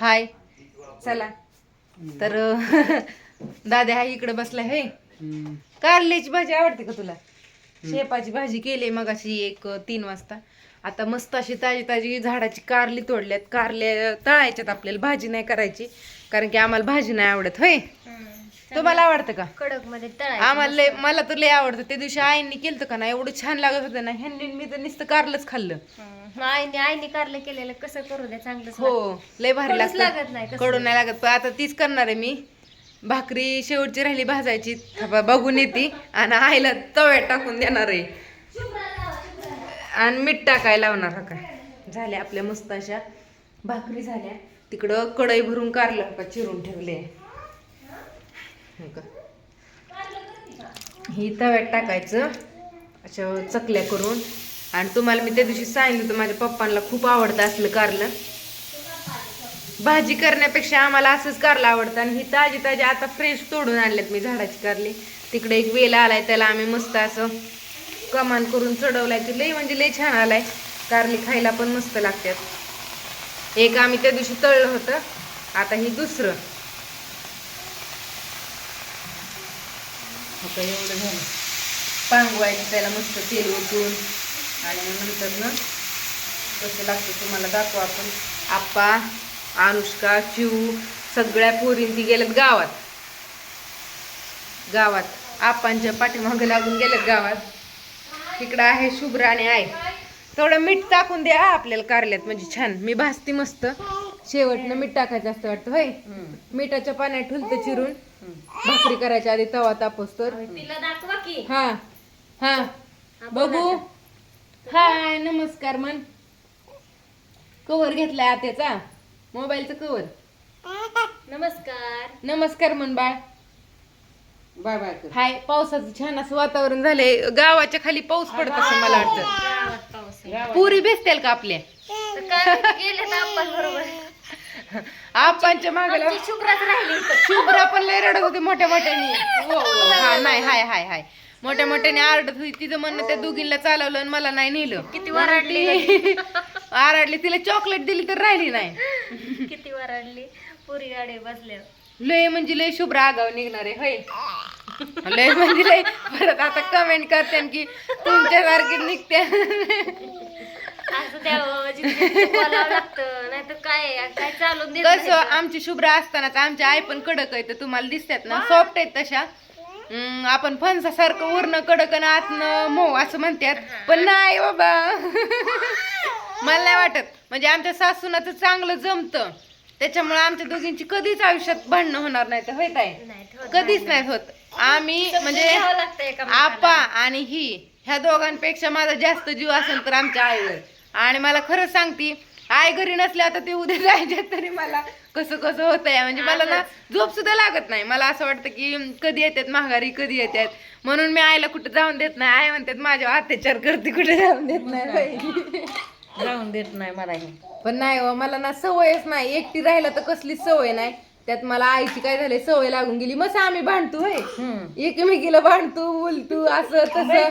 हाय. चला. तर दादा हा इकडे बसलाय हे कारल्याची भाजी आवडते का तुला? शेपाची भाजी केली मग अशी एक तीन वाजता. आता मस्त अशी ताजी ताजी झाडाची कारली तोडल्यात. कारल्या तळायच्यात आपल्याला भाजी नाही करायची कारण की आम्हाला भाजी नाही आवडत होय? तुम्हाला आवडतं का? कडकमध्ये तळायचं आम्हाला लय मला तर लय आवडतं. त्या दिवशी आईंनी केलं का ना एवढं छान लागत होतं ना. ह्यांनी मी तर नुसतं कारलंच खाल्लं. आईने आईने कारलं केलेलं कसं करू द्या चांगलंच हो लय भारी कडूच लागतं. लागत नाही कसं. कडून नाही लागत. पण आता तीच करणार आहे मी. भाकरी शेवटची राहिली भाजायची. थांबा बघून येते. आणि आईला तव्यात टाकून देणार आहे. आणि मीठ टाकायला लावणार हा काय. झाल्या आपल्या मस्त अशा भाकरी झाल्या. तिकडं कढई भरून कारलं. का चिरून ठेवले. का. ही तव्यात टाकायचं. अशा चकल्या करून. आणि तुम्हाला मी त्या दिवशी सांगितलं होतं माझ्या पप्पांना खूप आवडतं असलं कारलं. भाजी करण्यापेक्षा आम्हाला असंच कारलं आवडतं आणि ही ताजी ताजी आता फ्रेश तोडून आणल्यात मी झाडाची कारली. तिकडे एक वेल आलाय त्याला आम्ही मस्त असं कमान करून चढवलाय. की लई म्हणजे लई छान आलाय. कारली खायला पण मस्त लागतात एक आम्ही त्या दिवशी तळलं होतं. आता ही दुसरं. आता एवढं झालं. पांगवायचं त्याला मस्त तेल ओतून. आणि मग नंतर ना कसं लागतं तुम्हाला दाखवू आपण. आप्पा अनुष्का चिऊ सगळ्या पोरीन ती गेल्यात गावात. गावात. आप्पांच्या पाठीमागे लागून गेल्यात गावात. इकडं आहे शुभ्र आणि आहे थोडं मीठ टाकून द्या आपल्याला कारल्यात म्हणजे छान. मी भाजती मस्त. शेवटनं मीठ टाकायचं असतं वाटतं होय? मिठाच्या पाण्यात ठुलतं चिरून. भाकरी करायच्या आधी तवा तापस तर. हा. हा. बघू. हाय नमस्कार मन. कवर घेतलाय आत्याचा. मोबाईलचं कवर. नमस्कार. नमस्कार मन बाळ. बाय बाय हाय पावसाचं छान असं वातावरण झालंय. गावाच्या खाली पाऊस पडत असं मला वाटतं. गावात पाऊस आहे. पुरी भेटतील का आपल्या? तर काय गेले तर आपण बरोबर. आपांच्या मागला आमची शुभ्राच राहिली. इथं. शुभ्रा पण लय रडत होती मोठ्या मोठ्याने. हो, हो. हा नाही हाय हाय हाय. मोठ्या मोठ्याने आरडत होती. तिचं म्हणणं त्या दोघींना चालवलं आणि मला नाही नेलं. किती वराडली. आरडली. तिला चॉकलेट दिली तर राहिली नाही. किती वराडली. पुरी गाडी बसल्यावर लय म्हणजे लय शुभ्र आगाव निघणार आहे होय. लय म्हणजे लय. परत आता कमेंट करते की तुमच्यासारखी निघते असं द्यावं जिथे बोलावं लागतं. नाहीतर काय चालून कसं. आमची शुभ्र असतानाच आमची आई पण कडक आहे तर तुम्हाला दिसतात ना. सॉफ्ट आहेत तशा. आपण फणसासारखं वरण कडक आणि आतनं मऊ असं म्हणतात पण नाही बाबा. मला नाही वाटत. म्हणजे आमच्या सासूनाचं चांगलं जमतं. त्याच्यामुळे आमच्या दोघींची कधीच आयुष्यात भांडणं होणार नाही तर होत आहे कधीच नाही होत. आम्ही म्हणजे एकामेकाला. आपा आणि ही ह्या दोघांपेक्षा माझा जास्त जीव असेल तर आमच्या आईवर. आणि मला खरं सांगती आई घरी नसल्या आता ते उद्या जायचे तरी मला कसं कसं होत आहे म्हणजे मला ना झोप सुद्धा लागत नाही. मला असं वाटतं की कधी येतात माघारी कधी येतात म्हणून मी आईला कुठे जाऊन देत नाही. आई म्हणतात माझ्या अत्याचार करते कुठे जाऊन देत नाही. जाऊन देत नाही मला पण नाही हो, मला ना सवयच नाही. एकटी राहिलं तर कसलीच सवय नाही. त्यात मला आईची काय झाली सवय लागून गेली. मग आम्ही भांडतो एकमेकीला भांडतो बोलतो असं तसं.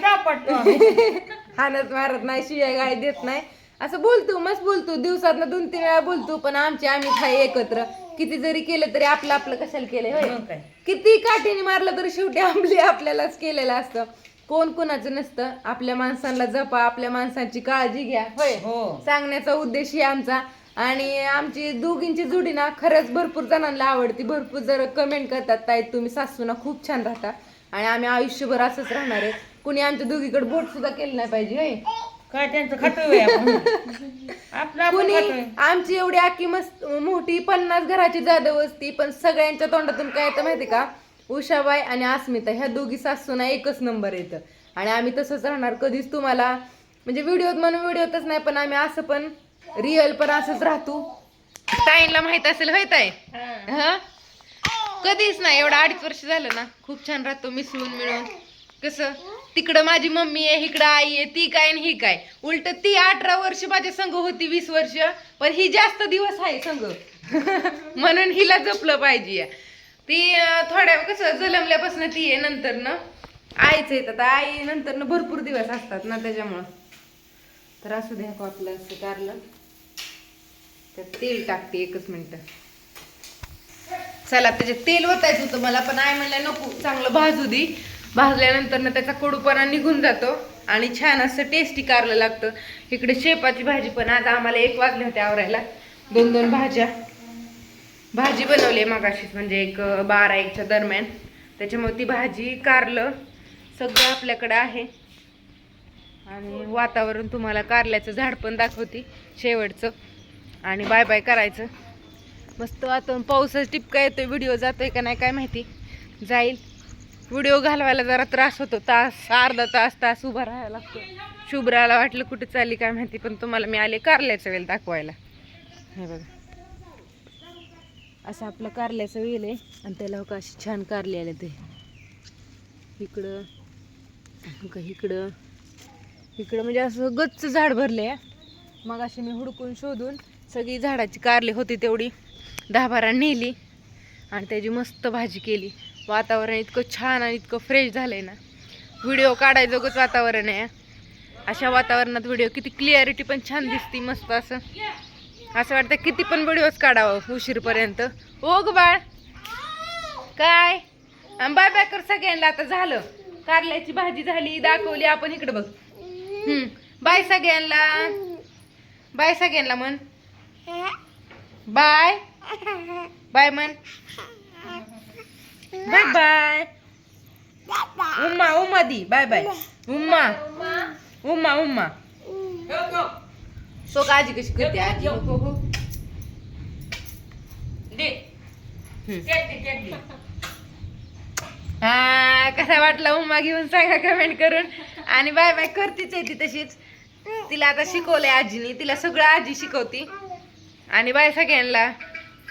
हाणत मारत नाही शिवाय गाय देत नाही. असं बोलतो मस्त बोलतो. दिवसात दोन तीन वेळा बोलतो पण आमची आम्ही खाय एकत्र. किती जरी केलं तरी आपलं आपलं कशाला केलंय होय? मग काय? किती काठीने मारलं तरी शेवटी आपली आपल्यालाच केलेलं असतं. कोण कोणाचं नसतं. आपल्या माणसांना जपा आपल्या माणसांची काळजी घ्या होय? हो. सांगण्याचा उद्देश आहे आमचा. आणि आमची दोघींची जोडी ना खरंच भरपूर जणांना आवडती. भरपूर जर कमेंट करतात ताई तुम्ही सासूना खूप छान राहता. आणि आम्ही आयुष्यभर असंच राहणार आहे. कुणी आमच्या दोघीकडे बोट सुद्धा केलं नाही पाहिजे होय? काय त्यांचं खातोय आपण? आपलं आपण कुणी खातोय. आमची एवढी आखी मस्त मोठी पन्नास घराची जादा वस्ती पण सगळ्यांच्या तोंडातून काय येतं माहिती का? उषाबाई आणि अस्मिता ह्या दोघी सासूना एकच नंबर येतं. आणि आम्ही तसंच राहणार. कधीच तुम्हाला म्हणजे व्हिडिओत म्हणून व्हिडिओतच नाही पण आम्ही असं पण रिअल पण असंच राहतो. ताईंला माहीत असेल होय ताई? हा. हा? कधीच नाही एवढं अडीच वर्ष झालं ना. खूप छान राहतो मिसळून मिळून. कसं? तिकडं माझी मम्मी आहे इकडं आई आहे ती काय आणि ही काय? उलट ती अठरा वर्ष माझ्या संघ होती वीस वर्ष. पण ही जास्त दिवस आहे संघ म्हणून हिला जपलं पाहिजे. ती थोड्या कसं जलमल्यापासून ती आहे नंतर ना. आईच येतात आई नंतर भरपूर दिवस असतात ना त्याच्यामुळं. तर असू द्या आपलं असं कारलं. त्यात तेल टाकते एकच मिनटं. चला त्याच्यात तेल ओतायचं होतं मला पण आई म्हणलं नको चांगलं भाजू दे. भाजल्यानंतर ना त्याचा कडूपणा निघून जातो आणि छान असं टेस्टी कारलं लागतं. इकडे शेपाची भाजी पण आज आम्हाला एक वाजले होते आवरायला. दोन दोन भाज्या. भाजी बनवली आहे मगाशीच म्हणजे एक बारा एकच्या दरम्यान. त्याच्यामुळे ती भाजी कारलं. सगळं आपल्याकडं आहे. आणि वातावरण तुम्हाला कारल्याचं झाड पण दाखवते शेवटचं. आणि बाय बाय करायचं. मस्त वातावरण. पाऊसच टिपका येतोय व्हिडिओ जातोय का नाही काय माहिती. जाईल. व्हिडिओ घालवायला जरा त्रास होतो. तास अर्धा तास तास उभा राहायला लागतो. शुभ्राला वाटलं कुठे चालली काय माहिती पण तुम्हाला मी आले कारल्याचं वेळ दाखवायला. हे बघा. असं आपलं कारल्याचं वेल आहे आणि त्याला हो का अशी छान कारले आले ते. इकडं हो का इकडं. इकडं म्हणजे असं गच्च झाड भरले मग अशी मी हुडकून शोधून सगळी झाडाची कारली होती तेवढी. दहा बारा नेली आणि त्याची मस्त भाजी केली. वातावरण इतकं छान आणि इतकं फ्रेश झालंय ना. व्हिडिओ काढायजोगंच वातावरण आहे. अशा वातावरणात व्हिडिओ किती क्लिअरिटी पण छान दिसती मस्त असं. असं वाटतं किती पण व्हिडिओज काढावं उशीरपर्यंत. हो ओ ग बाळ. काय? बाय बाय कर सगळ्यांना आता झालं. कारल्याची भाजी झाली दाखवली आपण इकडे बघ. बाय सगळ्यांना. बाय सगळ्यांना म्हण. बाय बाय म्हण. बाय बाय उम्मा उम्मा दी बाय बाय उम्मा उम्मा उम्मा सो आजी कशी करते आजी हो हो. हा कसा वाटला उम्मा घेऊन सांगा कमेंट करून. आणि बाय बाय करतीच आहे ती तशीच. तिला आता शिकवलंय आजीनी. तिला सगळं आजी शिकवती. आणि बाय सगळ्यांना.